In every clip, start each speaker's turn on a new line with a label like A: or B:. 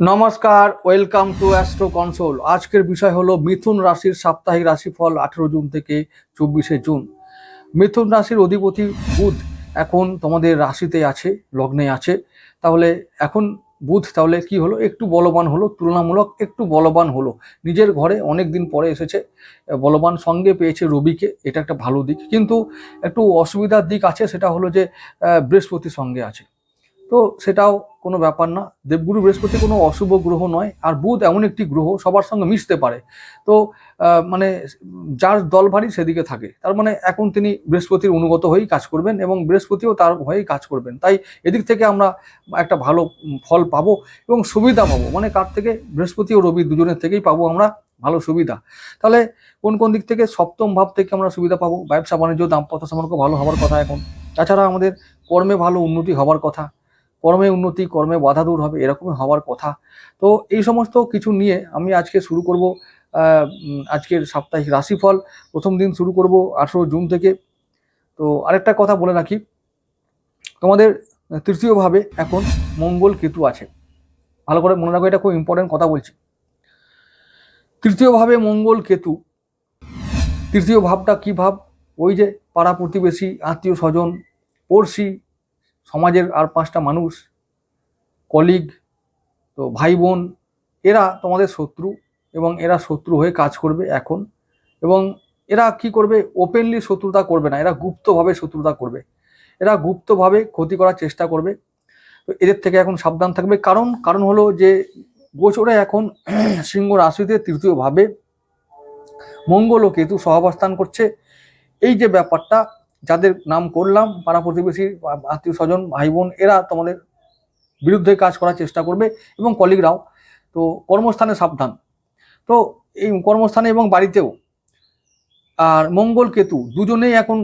A: নমস্কার, welcome to astro console. আজকের বিষয় হলো মিথুন রাশির সাপ্তাহিক রাশিফল আঠেরো জুন থেকে চব্বিশে জুন। মিথুন রাশির অধিপতি বুধ এখন তোমাদের রাশিতে আছে, লগ্নে আছে। তাহলে এখন বুধ, তাহলে কি হলো? একটু বলবান হলো, তুলনামূলক একটু বলবান হলো। নিজের ঘরে অনেক দিন পরে এসেছে, বলবান সঙ্গে পেয়েছে রবিকে, এটা একটা ভালো দিক। কিন্তু একটু অসুবিধার দিক আছে, সেটা হলো যে বৃহস্পতি সঙ্গে আছে। তো সেটাও কোনো ব্যাপার না। দেবগুরু বৃহস্পতি কোনো অশুভ গ্রহ নয়, আর বুধ এমন একটি গ্রহ, সবার সঙ্গে মিশতে পারে। তো মানে যার দল ভারী সেদিকে থাকে। তার মানে এখন তিনি বৃহস্পতির অনুগত হয়েই কাজ করবেন এবং বৃহস্পতিও তার হয়েই কাজ করবেন। তাই এদিক থেকে আমরা একটা ভালো ফল পাবো এবং সুবিধা পাবো। মানে কার থেকে? বৃহস্পতি ও রবি দুজনের থেকেই পাবো আমরা ভালো সুবিধা। তাহলে কোন কোন দিক থেকে? সপ্তম ভাব থেকে আমরা সুবিধা পাবো। ব্যবসা, বাণিজ্য, দাম্পত্য সম্পর্ক ভালো হওয়ার কথা এখন। তাছাড়া আমাদের কর্মে ভালো উন্নতি হওয়ার কথা। কর্মে উন্নতি, কর্মে বাধা দূর হবে, এরকমই হওয়ার কথা। তো এই সমস্ত কিছু নিয়ে আমি আজকে শুরু করব আজকের সাপ্তাহিক রাশিফল। প্রথম দিন শুরু করব আঠেরো জুন থেকে। তো আরেকটা কথা বলে রাখি, তোমাদের তৃতীয়ভাবে এখন মঙ্গল কেতু আছে। ভালো করে মনে রাখো, এটা খুব ইম্পর্টেন্ট কথা বলছি। তৃতীয়ভাবে মঙ্গল কেতু, তৃতীয় ভাবটা কী ভাব? ওই যে পাড়া প্রতিবেশী, আত্মীয় স্বজন, পড়শি সমাজের আর পাঁচটা মানুষ কলিগ তো ভাই বোন, এরা তোমাদের শত্রু এবং এরা শত্রু হয়ে কাজ করবে এখন এবং এরা কি করবে? ওপেনলি শত্রুতা করবে না। এরা গুপ্তভাবে শত্রুতা করবে। এরা গুপ্তভাবে ক্ষতি করার চেষ্টা করবে। তো এদের থেকে এখন সাবধান থাকবে। কারণ কারণ হলো যে গোচরে এখন সিংহ রাশিতে তৃতীয়ভাবে মঙ্গল ও কেতু সহাবস্থান করছে। এই যে ব্যাপারটা যাদের নাম করলাম, পাড়া প্রতিবেশী, আত্মীয় স্বজন, ভাই বোন, এরা তোমাদের বিরুদ্ধে কাজ করার চেষ্টা করবে এবং কলিগরাও। তো কর্মস্থানে সাবধান। তো এই কর্মস্থানে এবং বাড়িতেও। আর মঙ্গল কেতু, দুজনেই এখন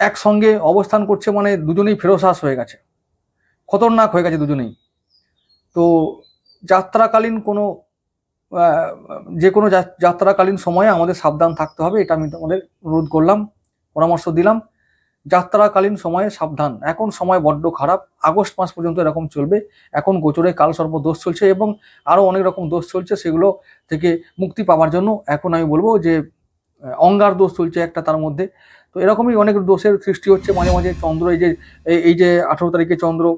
A: একসঙ্গে অবস্থান করছে মানে দুজনেই ফেরোসাস হয়ে গেছে। খতরনাক হয়ে গেছে দুজনেই। তো যাত্রাকালীন কোনো যে কোনো যাত্রাকালীন সময়ে আমাদের সাবধান থাকতে হবে, এটা আমি তোমাদের অনুরোধ করলাম। পরামর্শ দিলাম। যাত্রাকালীন সময়ে সাবধান। এখন সময় বড্ড খারাপ। আগস্ট মাস পর্যন্ত এরকম চলবে। এখন গোচরে কাল সর্ব দোষ চলছে এবং আরও অনেক রকম দোষ চলছে সেগুলো থেকে মুক্তি পাওয়ার জন্য এখন আমি বলব যে অঙ্গার দোষ চলছে একটা তার মধ্যে। তো এরকমই অনেক দোষের সৃষ্টি হচ্ছে। মাঝে মাঝে চন্দ্র এই যে এই- যে আঠেরো তারিখে চন্দ্র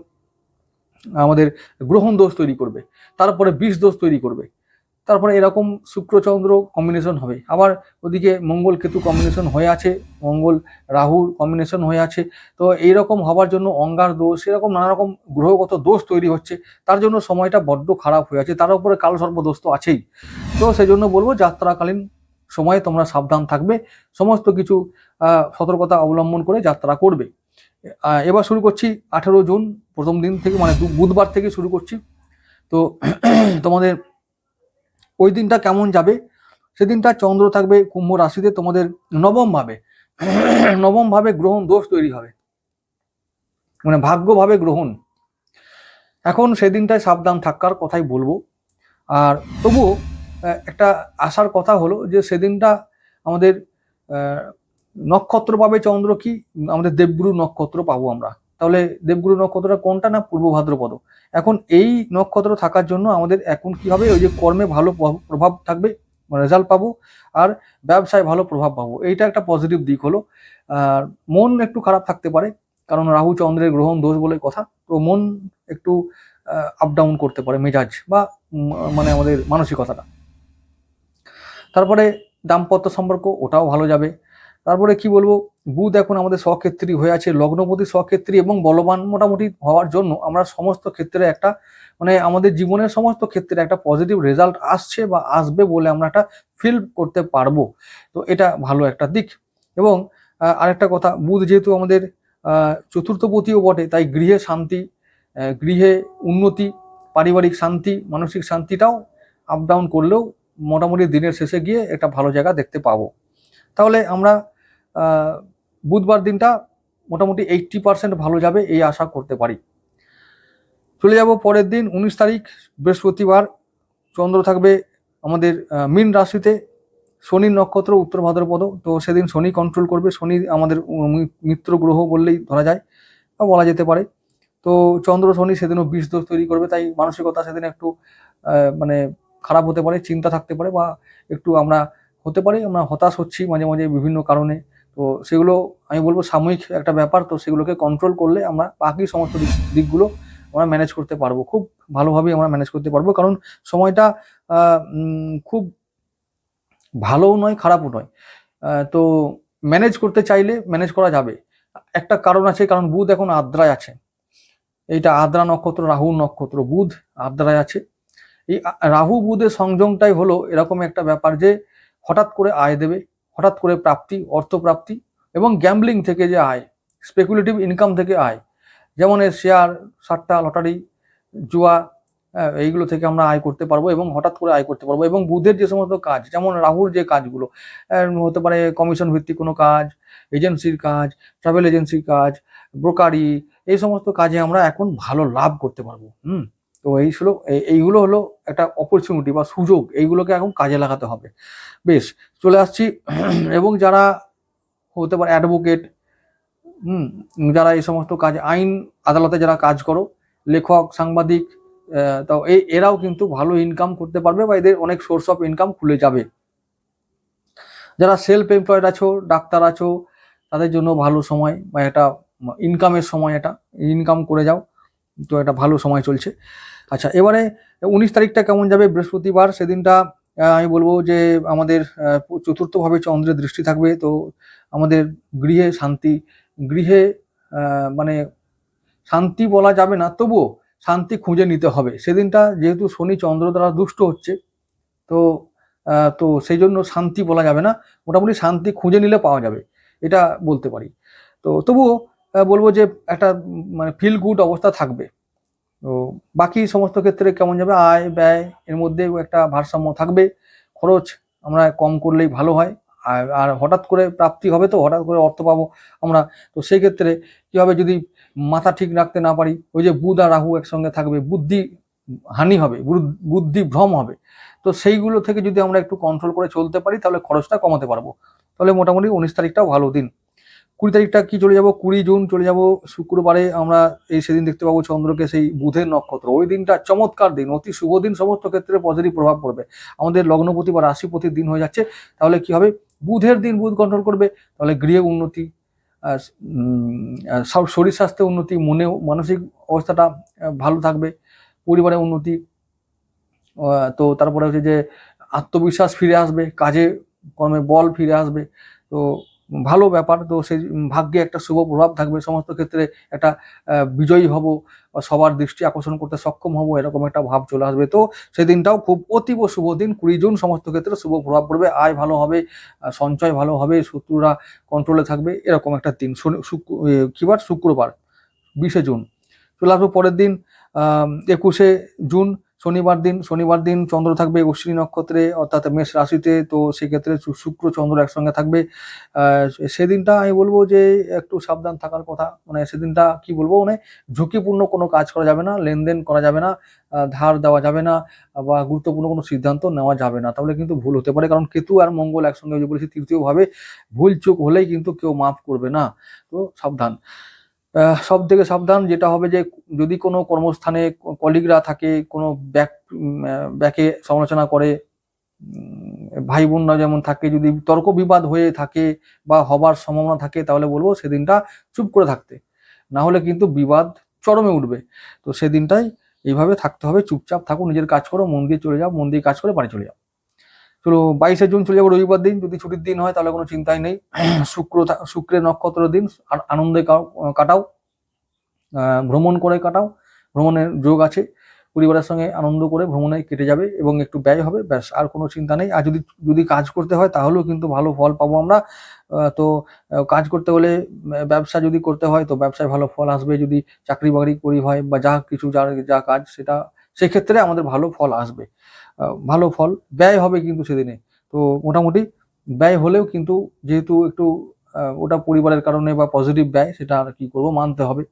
A: আমাদের গ্রহণ দোষ তৈরি করবে। তারপরে বিষ দোষ তৈরি করবে। তারপরে এরকম শুক্রচন্দ্র কম্বিনেশন হবে। আবার ওদিকে মঙ্গল কেতু কম্বিনেশন হয়ে আছে, মঙ্গল রাহুর কম্বিনেশন হয়ে আছে। তো এইরকম হওয়ার জন্য অঙ্গার দোষ, এরকম নানারকম গ্রহগত দোষ তৈরি হচ্ছে। তার জন্য সময়টা বড্ড খারাপ হয়ে আছে। তার উপরে কাল সর্ব দোষ তো আছেই। তো সেই জন্য বলব, যাত্রাকালীন সময়ে তোমরা সাবধান থাকবে। সমস্ত কিছু সতর্কতা অবলম্বন করে যাত্রা করবে। এবার শুরু করছি আঠেরো জুন, প্রথম দিন থেকে মানে বুধবার থেকে শুরু করছি। তো তোমাদের ওই দিনটা কেমন যাবে? সেদিনটা চন্দ্র থাকবে কুম্ভ রাশিতে তোমাদের নবম ভাবে নবম ভাবে গ্রহণ দোষ তৈরি হবে। মানে ভাগ্যভাবে গ্রহণ। এখন সেদিনটায় সাবধান থাকার কথাই বলব। আর তবুও একটা আসার কথা হলো যে সেদিনটা আমাদের নক্ষত্র পাবে চন্দ্র কি? আমাদের দেবগুরু নক্ষত্র পাবো আমরা। তাহলে দেবগুরু নক্ষত্রটা কোনটা না পূর্ব ভাদ্রপদ? এখন এই নক্ষত্র থাকার জন্য আমাদের এখন কি হবে? ওই যে কর্মে ভালো প্রভাব- থাকবে রেজাল্ট পাবো, আর ব্যবসায় ভালো প্রভাব পাবো। এইটা একটা পজিটিভ দিক হলো। আর মন একটু খারাপ থাকতে পারে, কারণ রাহু চন্দ্রের গ্রহণ দোষ বলে কথা, তো মন একটু আপ ডাউন করতে পারে মেজাজ বা মানে আমাদের মানসিকতাটা। তারপরে দাম্পত্য সম্পর্ক, ওটাও ভালো যাবে। তারপরে কি বলব? বুধ এখন আমাদের স্বক্ষেত্রী হয়ে আছে, লগ্নপতি স্বক্ষেত্রী এবং বলবান মোটামুটি হওয়ার জন্য আমরা সমস্ত ক্ষেত্রে একটা মানে আমাদের জীবনের সমস্ত ক্ষেত্রে একটা পজিটিভ রেজাল্ট আসছে বা আসবে বলে আমরা একটা ফিল করতে পারব। তো এটা ভালো একটা দিক। এবং আরেকটা কথা, বুধ যেহেতু আমাদের চতুর্থপতিও বটে, তাই গৃহে শান্তি গৃহে উন্নতি, পারিবারিক শান্তি, মানসিক শান্তিটাও আপ ডাউন করলেও মোটামুটি দিনের শেষে গিয়ে একটা ভালো জায়গা দেখতে পাবো। তাহলে আমরা বুধবার দিনটা মোটামুটি এইটটি পার্সেন্ট ভালো যাবে এই আশা করতে পারি। চলে যাব পরের দিন, উনিশ তারিখ, বৃহস্পতিবার। চন্দ্র থাকবে আমাদের মীন রাশিতে। শনির নক্ষত্র উত্তর ভাদ্রপদ, তো সেদিন শনি কন্ট্রোল করবে। শনি আমাদের মিত্র গ্রহ বললেই ধরা যায় বা বলা যেতে পারে। তো চন্দ্র, শনি সেদিনও বিষ দোষ তৈরি করবে, তাই মানসিকতা সেদিন একটু মানে খারাপ হতে পারে, চিন্তা থাকতে পারে বা একটু আমরা হতে পারি, আমরা হতাশ হচ্ছি মাঝে মাঝে বিভিন্ন কারণে। তো সেগুলো আমি বলব সাময়িক একটা ব্যাপার, তো সেগুলোকে কন্ট্রোল করলে আমরা বাকি সমস্ত দিকগুলো আমরা ম্যানেজ করতে পারব। খুব ভালোভাবেই আমরা ম্যানেজ করতে পারব। কারণ সময়টা খুব ভালোও নয়, খারাপও নয়। তো ম্যানেজ করতে চাইলে ম্যানেজ করা যাবে। একটা কারণ আছে, কারণ বুধ এখন আদ্রায় আছে। এইটা আদ্রা নক্ষত্র রাহু নক্ষত্র বুধ আদ্রায় আছে। এই রাহু বুধের সংযোগটাই হলো এরকম একটা ব্যাপার যে হঠাৎ করে আয় দেবে। হঠাৎ করে প্রাপ্তি অর্থ প্রাপ্তি এবং গ্যাম্বলিং থেকে যে আয় স্পেকুলেটিভ ইনকাম থেকে আয়, যেমন এর শেয়ার সাট্টা লটারি জুয়া এইগুলো থেকে আমরা আয় করতে পারব এবং হঠাৎ করে আয় করতে পারব এবং বুধের যে সমস্ত কাজ, যেমন রাহুর যে কাজগুলো হতে পারে কমিশন ভিত্তিক কোনো কাজ এজেন্সির কাজ ট্রাভেল এজেন্সির কাজ ব্রোকারি এই সমস্ত কাজে আমরা এখন ভালো লাভ করতে পারব, হুম। তো এই ছিল এই- এইগুলো হলো একটা অপরচুনিটি বা সুযোগ। এইগুলোকে এখন কাজে লাগাতে হবে। বেশ, চলে আসছি। এবং যারা হতে পারে অ্যাডভোকেট হুম, যারা এই সমস্ত কাজ, আইন আদালতে যারা কাজ করো, লেখক, সাংবাদিক তো এই এরাও কিন্তু ভালো ইনকাম করতে পারবে বা এদের অনেক সোর্স অফ ইনকাম খুলে যাবে। যারা সেলফ এমপ্লয়েড আছো, ডাক্তার আছো, তাদের জন্য ভালো সময় বা এটা ইনকামের সময় এটা ইনকাম করে যাও। তো একটা ভালো সময় চলছে। আচ্ছা এবারে উনিশ তারিখটা কেমন যাবে? বৃহস্পতিবার সেদিনটা আমি বলব যে আমাদের চতুর্থভাবে চন্দ্রের দৃষ্টি থাকবে। তো আমাদের গৃহে শান্তি, গৃহে মানে শান্তি বলা যাবে না, তবুও শান্তি খুঁজে নিতে হবে। সেদিনটা যেহেতু শনি চন্দ্র দ্বারা দুষ্ট হচ্ছে, তো তো সেই জন্য শান্তি বলা যাবে না। মোটামুটি শান্তি খুঁজে নিলে পাওয়া যাবে, এটা বলতে পারি। তো তবুও বলব যে একটা মানে ফিল গুড অবস্থা থাকবে। তো বাকি সমস্ত ক্ষেত্রে কেমন যাবে? আয়, ব্যয়, এর মধ্যেও একটা ভারসাম্য থাকবে। খরচ আমরা কম করলেই ভালো হয়। আর আর হঠাৎ করে প্রাপ্তি হবে তো, হঠাৎ করে অর্থ পাবো আমরা। তো সেই ক্ষেত্রে কীভাবে যদি মাথা ঠিক রাখতে না পারি, ওই যে বুধ আর রাহু একসঙ্গে থাকবে, বুদ্ধি হানি হবে বুদ- বুদ্ধি ভ্রম হবে। তো সেইগুলো থেকে যদি আমরা একটু কন্ট্রোল করে চলতে পারি, তাহলে খরচটা কমাতে পারব। তাহলে মোটামুটি উনিশ তারিখটাও ভালো দিন। কুড়ি তারিখটা কি চলে যাব? কুড়ি জুন চলে যাব শুক্রবারে। আমরা এই সেদিন দেখতে পাবো চন্দ্রকে সেই বুধের নক্ষত্র। ওই দিনটা চমৎকার দিন, অতি শুভ দিন। সমস্ত ক্ষেত্রে পজিটিভ প্রভাব পড়বে। আমাদের লগ্নপতি বা রাশিপতির দিন হয়ে যাচ্ছে। তাহলে কি হবে? বুধের দিন বুধ কন্ট্রোল করবে। তাহলে গৃহে উন্নতি সব- শরীর স্বাস্থ্যে উন্নতি, মনেও, মানসিক অবস্থাটা ভালো থাকবে, পরিবারে উন্নতি তো তারপরে হচ্ছে যে আত্মবিশ্বাস ফিরে আসবে, কাজে কর্মে বল ফিরে আসবে। তো ভালো ব্যাপার তো সেই ভাগ্যে একটা শুভ প্রভাব থাকবে। সমস্ত ক্ষেত্রে একটা বিজয়ী হব সবার দৃষ্টি আকর্ষণ করতে সক্ষম হব এরকম একটা ভাব চলে আসবে। তো সেই দিনটাও খুব অতীব শুভ দিন। কুড়ি জুন সমস্ত ক্ষেত্রে শুভ প্রভাব পড়বে। আয় ভালো হবে সঞ্চয় ভালো হবে শত্রুরা কন্ট্রোলে থাকবে এরকম একটা দিন। শনি- শুক্র এ, বার? শুক্রবার বিশে জুন। চলে আসব পরের দিন একুশে জুন। শনিবার দিন শনিবার দিন চন্দ্র থাকবে অশ্বিনী নক্ষত্রে, অর্থাৎ মেষ রাশিতে, তো সেক্ষেত্রে শুক্র, চন্দ্র একসঙ্গে থাকবে। সেদিনটা আমি বলব যে একটু সাবধান থাকার কথা মানে সেদিনটা কি বলব মানে ঝুঁকিপূর্ণ কোনো কাজ করা যাবে না, লেনদেন করা যাবে না ধার দেওয়া যাবে না, বা গুরুত্বপূর্ণ কোনো সিদ্ধান্ত নেওয়া যাবে না। তাহলে কিন্তু ভুল হতে পারে, কারণ কেতু আর মঙ্গল একসঙ্গে বলেছি, তৃতীয়ভাবে ভুল চোখ হলেই কিন্তু কেউ মাফ করবে না। তো সাবধান। সব থেকে সাবধান যেটা হবে যে যদি কোনো কর্মস্থানে কলিগরা থাকে, কোনো ব্যাক ব্যাকে সমালোচনা করে ভাই বোনরা যেমন থাকে, যদি তর্ক বিবাদ হয়ে থাকে বা হবার সম্ভাবনা থাকে, তাহলে বলব সেদিনটা চুপ করে থাকতে। না হলে কিন্তু বিবাদ চরমে উঠবে। তো সেদিনটাই এইভাবে থাকতে হবে, চুপচাপ থাকো, নিজের কাজ করো, মন দিয়ে চলে যাও, মন দিয়ে কাজ করে বাড়ি চলে যাও। চলো বাইশে জুন চলে যাব রবিবার দিন, যদি ছুটির দিন হয় তাহলে কোনো চিন্তাই নেই। শুক্র শুক্রের নক্ষত্র দিন আনন্দে কাটাও। ভ্রমণ করে কাটাও। ভ্রমণের যোগ আছে। পরিবারের সঙ্গে আনন্দ করে ভ্রমণে কেটে যাবে এবং একটু ব্যয় হবে, ব্যাস, আর কোনো চিন্তা নেই। আর যদি যদি কাজ করতে হয় তাহলেও কিন্তু ভালো ফল পাবো আমরা। তো কাজ করতে হলে ব্যবসা যদি করতে হয় তো ব্যবসায় ভালো ফল আসবে। যদি চাকরি বাকরি করি হয় বা যা কিছু, যার, যা কাজ সেটা, সেক্ষেত্রে আমাদের ভালো ফল আসবে। ভালো ফল ব্যয় হবে কিন্তু সেদিনে। তো মোটামুটি ব্যয় হলেও কিন্তু যেহেতু একটু ওটা পরিবারের কারণে বা পজিটিভ ব্যয় সেটা আর কি করব মানতে হবে।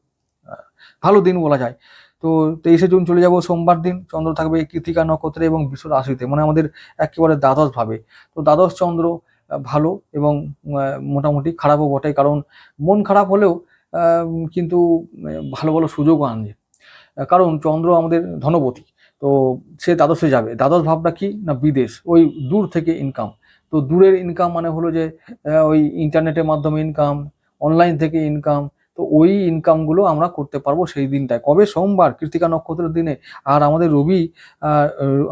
A: ভালো দিন বলা যায়। তো তেইশে জুন চলে যাব সোমবার দিন। চন্দ্র থাকবে কৃতিকা নক্ষত্রে এবং বিশ্ব রাশিতে মানে আমাদের একেবারে দ্বাদশ ভাবে। তো দ্বাদশ চন্দ্র ভালো এবং মোটামুটি খারাপও বটে কারণ মন খারাপ হলেও কিন্তু ভালো ভালো সুযোগও আহ, কারণ চন্দ্র আমাদের ধনপতি। তো সে দ্বাদশে যাবে। দ্বাদশ ভাবটা কি? না বিদেশ। ওই দূর থেকে ইনকাম তো দূরের ইনকাম মানে হলো যে ওই ইন্টারনেটের মাধ্যমে ইনকাম অনলাইন থেকে ইনকাম তো ওই ইনকামগুলো আমরা করতে পারব সেই দিনটায়। কবে? সোমবার কৃতিকা নক্ষত্রের দিনে। আর আমাদের রবি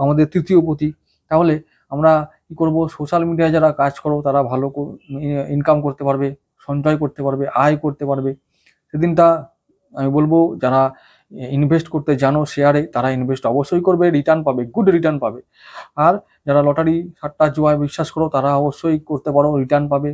A: আমাদের তৃতীয় পতি। তাহলে আমরা কি করব? সোশ্যাল মিডিয়ায় যারা কাজ করো, তারা ভালো ইনকাম করতে পারবে, সঞ্চয় করতে পারবে, আয় করতে পারবে। সেদিনটা আমি বলব, যারা ইনভেস্ট করতে জানো শেয়ারে তারা ইনভেস্ট অবশ্যই করবে রিটার্ন পাবে গুড রিটার্ন পাবে। আর যারা লটারি সাতটা জুয়ায় বিশ্বাস করো, তারা অবশ্যই করতে পারো রিটার্ন পাবে।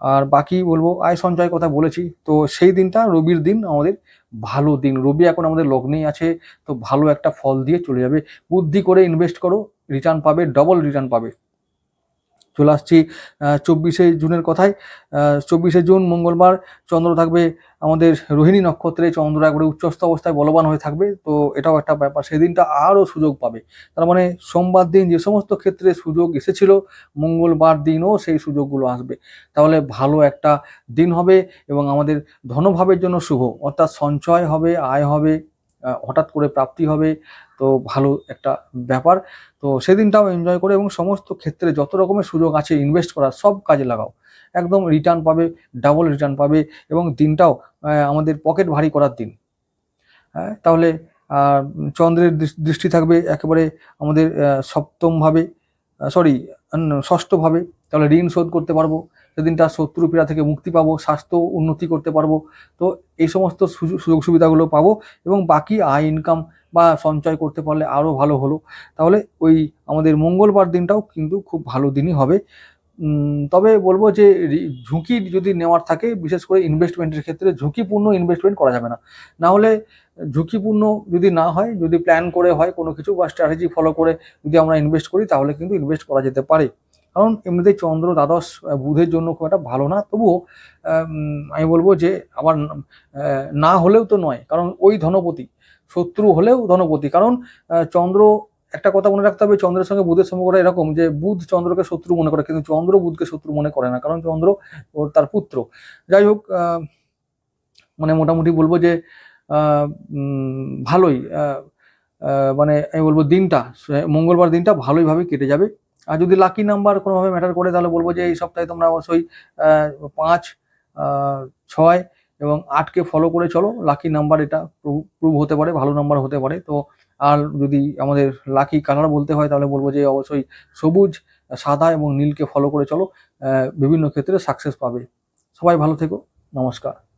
A: আর বাকি বলব, আয় সঞ্চয় কথা বলেছি, তো সেই দিনটা রবির দিন আমাদের ভালো দিন। রবি এখন আমাদের লগ্নেই আছে, তো ভালো একটা ফল দিয়ে চলে যাবে। বুদ্ধি করে ইনভেস্ট করো রিটার্ন পাবে ডবল রিটার্ন পাবে। চলে আসছি চব্বিশে জুনের কথায়। চব্বিশে জুন, মঙ্গলবার, চন্দ্র থাকবে আমাদের রোহিণী নক্ষত্রে। চন্দ্র একবারে উচ্চস্থ অবস্থায় বলবান হয়ে থাকবে, তো এটাও একটা ব্যাপার। সেদিনটা আরও সুযোগ পাবে। তার মানে সোমবার দিন যে সমস্ত ক্ষেত্রে সুযোগ এসেছিল, মঙ্গলবার দিনও সেই সুযোগগুলো আসবে। তাহলে ভালো একটা দিন হবে এবং আমাদের ধনভাবের জন্য শুভ। অর্থাৎ সঞ্চয় হবে, আয় হবে হঠাৎ করে প্রাপ্তি হবে। তো ভালো একটা ব্যাপার। তো সেদিনটাও এনজয় করে এবং সমস্ত ক্ষেত্রে যত রকমের সুযোগ আছে ইনভেস্ট করার সব কাজে লাগাও। একদম রিটার্ন পাবে ডাবল রিটার্ন পাবে এবং দিনটাও আমাদের পকেট ভারী করার দিন। হ্যাঁ তাহলে চন্দ্রের দৃষ্টি থাকবে একেবারে আমাদের সপ্তমভাবে সরি ষষ্ঠভাবে তাহলে ঋণ শোধ করতে পারব। সেদিনটা শত্রু পীড়া থেকে মুক্তি পাবো, স্বাস্থ্য উন্নতি করতে পারব। তো এই সমস্ত সুযোগ সুবিধাগুলো পাবো এবং বাকি আয় ইনকাম বা সঞ্চয় করতে পারলে আরও ভালো হলো। তাহলে ওই আমাদের মঙ্গলবার দিনটাও কিন্তু খুব ভালো দিনই হবে। তবে বলব যে ঝুঁকি যদি নেওয়ার থাকে, বিশেষ করে ইনভেস্টমেন্টের ক্ষেত্রে ঝুঁকিপূর্ণ ইনভেস্টমেন্ট করা যাবে না। না হলে ঝুঁকিপূর্ণ যদি না হয়, যদি প্ল্যান করে হয় কোনো কিছু বা স্ট্র্যাটেজি ফলো করে যদি আমরা ইনভেস্ট করি, তাহলে কিন্তু ইনভেস্ট করা যেতে পারে। কারণ এমনিতেই চন্দ্র, দ্বাদশ বুধের জন্য খুব একটা ভালো না। তবুও আমি বলব যে আবার না হলেও তো নয়, কারণ ওই ধনপতি, শত্রু হলেও ধনপতি। কারণ চন্দ্র, একটা কথা মনে রাখতে হবে, চন্দ্রের সঙ্গে বুধের করা এরকম যে বুধ চন্দ্রকে শত্রু মনে করে, কিন্তু চন্দ্র বুধকে শত্রু মনে করে না, কারণ চন্দ্র ওর তার পুত্র। যাই হোক মানে মোটামুটি বলব যে ভালোই মানে আমি বলব দিনটা মঙ্গলবার দিনটা ভালোইভাবে কেটে যাবে। আর যদি লাকি নাম্বার কোনোভাবে ম্যাটার করে, তাহলে বলব যে এই সপ্তাহে তোমরা অবশ্যই পাঁচ ছয় এবং আটকে ফলো করে চলো। লাকি নাম্বার এটা প্রুভ হতে পারে, ভালো নাম্বার হতে পারে। তো আর যদি আমাদের লাকি কালার বলতে হয়, তাহলে বলব যে অবশ্যই সবুজ, সাদা এবং নীলকে ফলো করে চলো। বিভিন্ন ক্ষেত্রে সাকসেস পাবে। সবাই ভালো থেকো। নমস্কার।